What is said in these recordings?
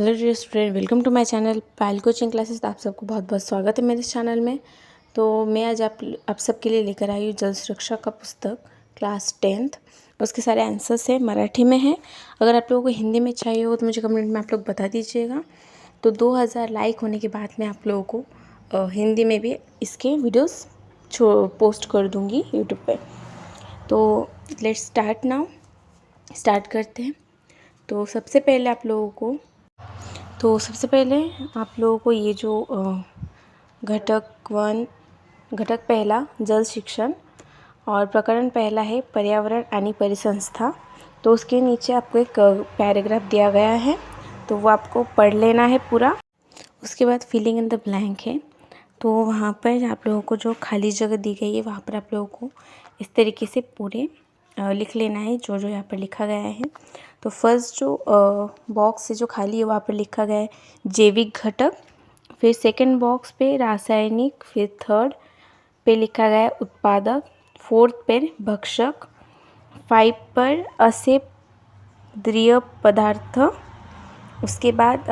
Hello dear student welcome to my channel Payal coaching classes आप सबको बहुत बहुत स्वागत है मेरे चैनल में। तो मैं आज आप आप सबके लिए लेकर आई हूँ जल सुरक्षा का पुस्तक क्लास टेंथ उसके सारे आंसर्स हैं, मराठी में हैं। अगर आप लोगों को हिंदी में चाहिए हो तो मुझे कमेंट में आप लोग बता दीजिएगा। तो 2000 लाइक होने के बाद मैं आप लोगों को हिंदी में भी इसके वीडियोस पोस्ट कर दूँगी यूट्यूब पर तो लेट्स स्टार्ट नाउ स्टार्ट करते हैं। तो सबसे पहले आप लोगों को तो सबसे पहले आप लोगों को ये जो घटक वन, घटक पहला, जल शिक्षण और प्रकरण पहला है पर्यावरण यानी परिसंस्था। तो उसके नीचे आपको एक पैराग्राफ दिया गया है तो वो आपको पढ़ लेना है पूरा। उसके बाद फिलिंग इन द ब्लैंक है तो वहाँ पर आप लोगों को जो खाली जगह दी गई है, वहाँ पर आप लोगों को इस तरीके से पूरे लिख लेना है, जो जो यहाँ पर लिखा गया है। तो फ़र्स्ट जो बॉक्स है, जो खाली है, वहाँ पर लिखा गया है, जैविक घटक। फिर सेकंड बॉक्स पे रासायनिक, फिर थर्ड पे लिखा गया है उत्पादक। फोर्थ पे भक्षक। फाइव पर असे द्रिय पदार्थ। उसके बाद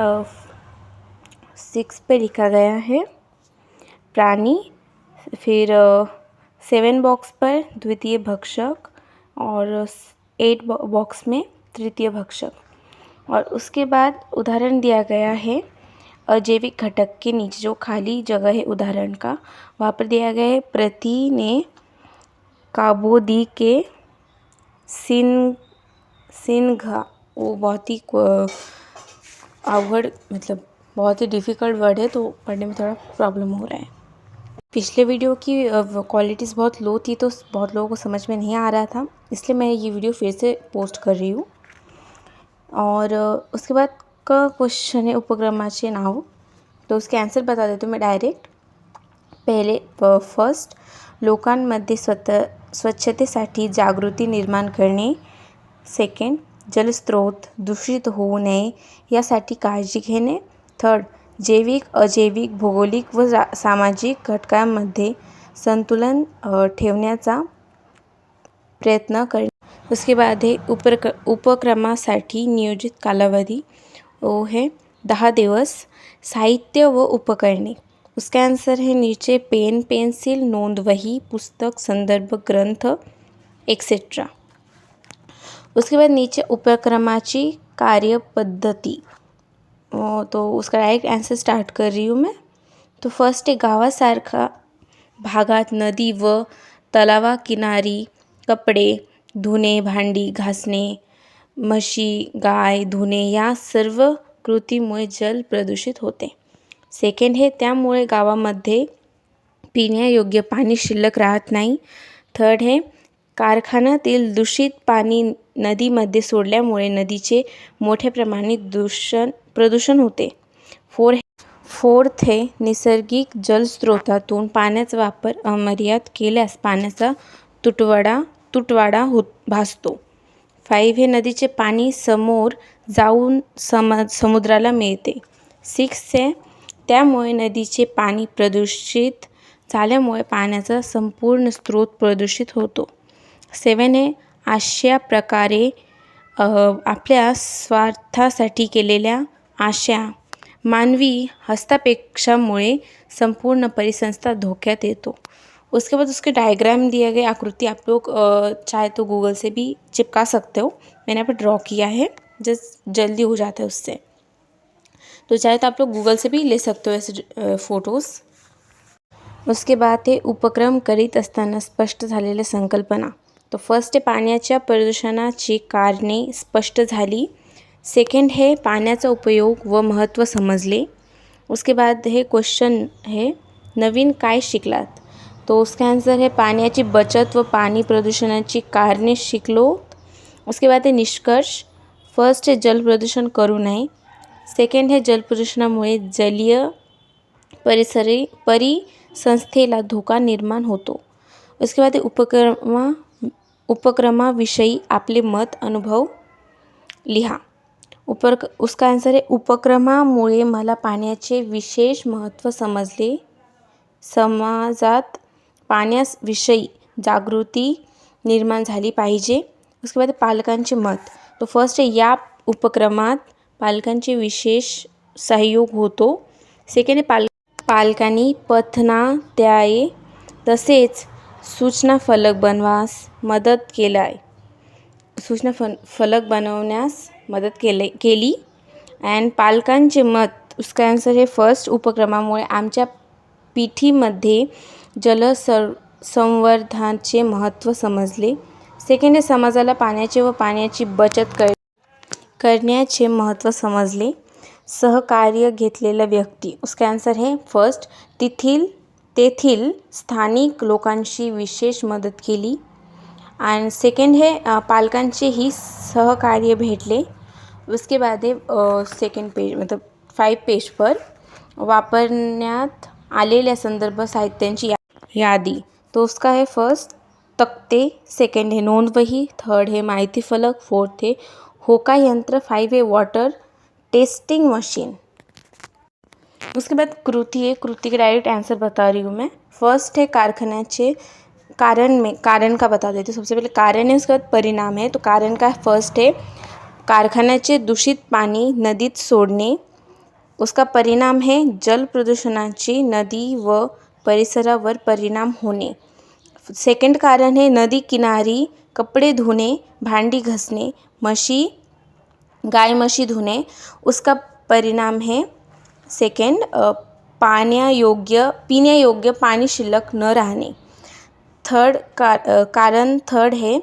सिक्स पे लिखा गया है प्राणी। फिर सेवन बॉक्स पर द्वितीय भक्षक। और एट बॉक्स में तृतीय भक्षक और उसके बाद उदाहरण दिया गया है, अजैविक घटक के नीचे जो खाली जगह है उदाहरण का, वहाँ पर दिया गया है प्रति ने काबोदी के सिन सिनघा वो बहुत ही अवघड़ मतलब बहुत ही डिफ़िकल्ट वर्ड है तो पढ़ने में थोड़ा प्रॉब्लम हो रहा है। पिछले वीडियो की क्वालिटीज़ बहुत लो थी तो बहुत लोगों को समझ में नहीं आ रहा था, इसलिए मैं ये वीडियो फिर से पोस्ट कर रही हूँ। और उसके बाद का क्वेश्चन है, उपक्रमाचे नाव तो उसके आंसर बता देती हूँ मैं डायरेक्ट पहले फ़र्स्ट लोकांमध्ये स्वतः स्वच्छतेसाठी जागृती निर्माण करणे सेकंड जलस्रोत दूषित होऊ नये यासाठी काळजी घेणे। थर्ड जैविक अजैविक भौगोलिक व सामाजिक घटकांमध्ये संतुलन ठेवण्याचा प्रयत्न करणे उसके बाद हे उपक उपक्रमासाठी नियोजित कालावधी. वो है दहा दिवस. साहित्य व उपकरणे. उसका आंसर है नीचे पेन पेन्सिल नोंद वही पुस्तक संदर्भ ग्रंथ एक्सेट्रा उसके बाद नीचे उपक्रमाची कार्यपद्धती. तो उसका डायरेक्ट आंसर स्टार्ट कर रही हूँ मैं। तो फर्स्ट आहे गावासारखा भागात नदी व तलावाकिनारी कपडे धुणे भांडी घासणे म्हशी गाय धुणे या सर्व कृतीमुळे जल प्रदूषित होते। सेकंड हे त्यामुळे गावामध्ये पिण्यायोग्य पाणी शिल्लक राहत नाही. थर्ड हे कारखान्यातील दूषित पाणी नदीमध्ये सोडल्यामुळे नदीचे मोठ्या प्रमाणात दूषण प्रदूषण होते. फोर फोर्थ हे नैसर्गिक जलस्रोतातून पाण्याचा वापर अमर्याद केल्यास पाण्याचा तुटवडा तुटवाडा होत भासतो. फाईव्ह हे नदीचे पाणी समोर जाऊन सम समुद्राला मिळते. सिक्स हे त्यामुळे नदीचे पाणी प्रदूषित झाल्यामुळे पाण्याचा संपूर्ण स्रोत प्रदूषित होतो. सेवन हे अशा प्रकारे आपल्या स्वार्थासाठी केलेल्या आशा मानवी हस्तक्षेपामुळे संपूर्ण परिसंस्था धोक्यात येतो. उसके बाद उसके डायग्राम दिए गए आकृति आप लोग चाहे तो गूगल से भी चिपका सकते हो. मैंने यहाँ पर ड्रॉ किया है. जस्ट जल्दी हो जाता है उससे. तो चाहे तो आप लोग गूगल से भी ले सकते हो ऐसे फ़ोटोज़ उसके बाद हे उपक्रम करीत स्पष्ट संकल्पना. तो फर्स्ट आहे पाण्याच्या प्रदूषणाची कारणे स्पष्ट झाली. सेकंड है पाण्याचा उपयोग व महत्त्व समजले. उसके बाद हे क्वेश्चन है नवीन काय शिकलात? तो उसका आंसर है पाण्याची बचत व पाणी प्रदूषणाची कारणे शिकलो. उसके बाद है निष्कर्ष फर्स्ट है जल प्रदूषण करू नये. सेकंड है जल प्रदूषणामुळे जलीय परिसरी परिसंस्थेला धोका निर्माण होतो. उसके बाद उपक्रमा उपक्रमाविषयी आपले मत अनुभव लिहा. उपर उसका आन्सर आहे उपक्रमामुळे मला पाण्याचे विशेष महत्त्व समजले. समाजात पाण्याविषयी जागृती निर्माण झाली पाहिजे. उसके बाद पालकांचे मत. तो फर्स्ट आहे या उपक्रमात पालकांचे विशेष सहयोग होतो. सेकंड पाल पालकांनी पथनाध्याये तसेच सूचना फलक बनवास मदत केला आहे सूचना फ फलक बनवण्यास मदत केले केली. अँड पालकांचे मत उसका आन्सर हे फर्स्ट उपक्रमामुळे आमच्या पिठीमध्ये जल सर संवर्धनाचे महत्त्व समजले. सेकंड समाजाला पाण्याचे व पाण्याची बचत कर करण्याचे महत्त्व समजले. सहकार्य घेतलेला व्यक्ती उसका आन्सर हे फर्स्ट तेथील तेथील स्थानिक लोकांशी विशेष मदत केली. आणि सेकंड हे पालकांचेही सहकार्य भेटले. उसके बाद हे सेकंड पेज मतलब फाईव्ह पेज पर वापरण्यात आलेल्या संदर्भ साहित्यांची या यादी. तो उसका है फर्स्ट तक्ते. सेकंड हे नोंदवही थर्ड हे माहिती फलक. फोर्थ हे होका यंत्र. फाईव्ह हे वॉटर टेस्टिंग मशीन उसके बाद कृति है। कृति का डायरेक्ट आंसर बता रही हूँ मैं। फ़र्स्ट है कारखाना कारखान्याचे कारण में, कारण का बता देती हूँ। सबसे पहले कारण है, उसके बाद परिणाम है। तो कारण का फ़र्स्ट है कारखान्याचे दूषित पाणी नदीत सोडणे उसका परिणाम है, जल प्रदूषणाची नदी व परिसरावर परिणाम होणे सेकंड कारण है, नदी किनारी कपडे धोने, भांडी घसने म्हशी गाय म्हशी धोने। उसका परिणाम है सेकंड पाण्यायोग्य पिण्यायोग्य पाणी शिल्लक न राहणे. थर्ड का कारण थर्ड है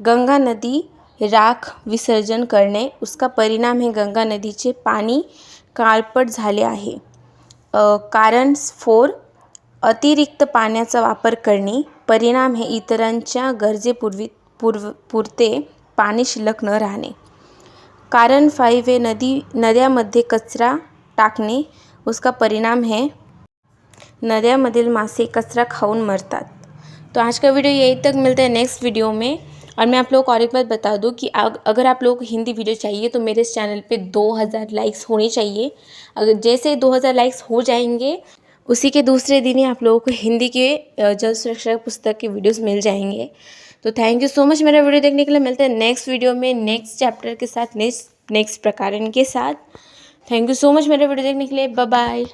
गंगा नदी राख विसर्जन करणे. उसका परिणाम हे गंगा नदीचे पाणी काळपट झाले आहे. कारण फोर अतिरिक्त पाण्याचा वापर करणे. परिणाम हे इतरांच्या गरजेपूर्वी पूर्व पुरते पाणी शिल्लक न राहणे. कारण फाईव्ह हे नदी नद्यामध्ये कचरा टाकणे, उसका परिणाम है, नद्यामधील मासे कचरा खाऊन मरतात. तो आज का वीडियो यहीं तक. मिलता है नेक्स्ट वीडियो में. और मैं आप लोगों को और एक बात बता दूँ कि अगर आप लोगों हिंदी वीडियो चाहिए तो मेरे इस चैनल पे 2000 लाइक्स होने चाहिए. अगर जैसे 2000 लाइक्स हो जाएँगे, उसी के दूसरे दिन ही आप लोगों को हिंदी के जल सुरक्षा पुस्तक के वीडियोस मिल जाएँगे. तो थैंक यू सो मच मेरा वीडियो देखने के लिए. मिलते हैं नेक्स्ट वीडियो में नेक्स्ट चैप्टर के साथ नेक्स्ट नेक्स्ट प्रकरण के साथ. थैंक यू सो मच मेरे वीडियो देखने के लिए. बाय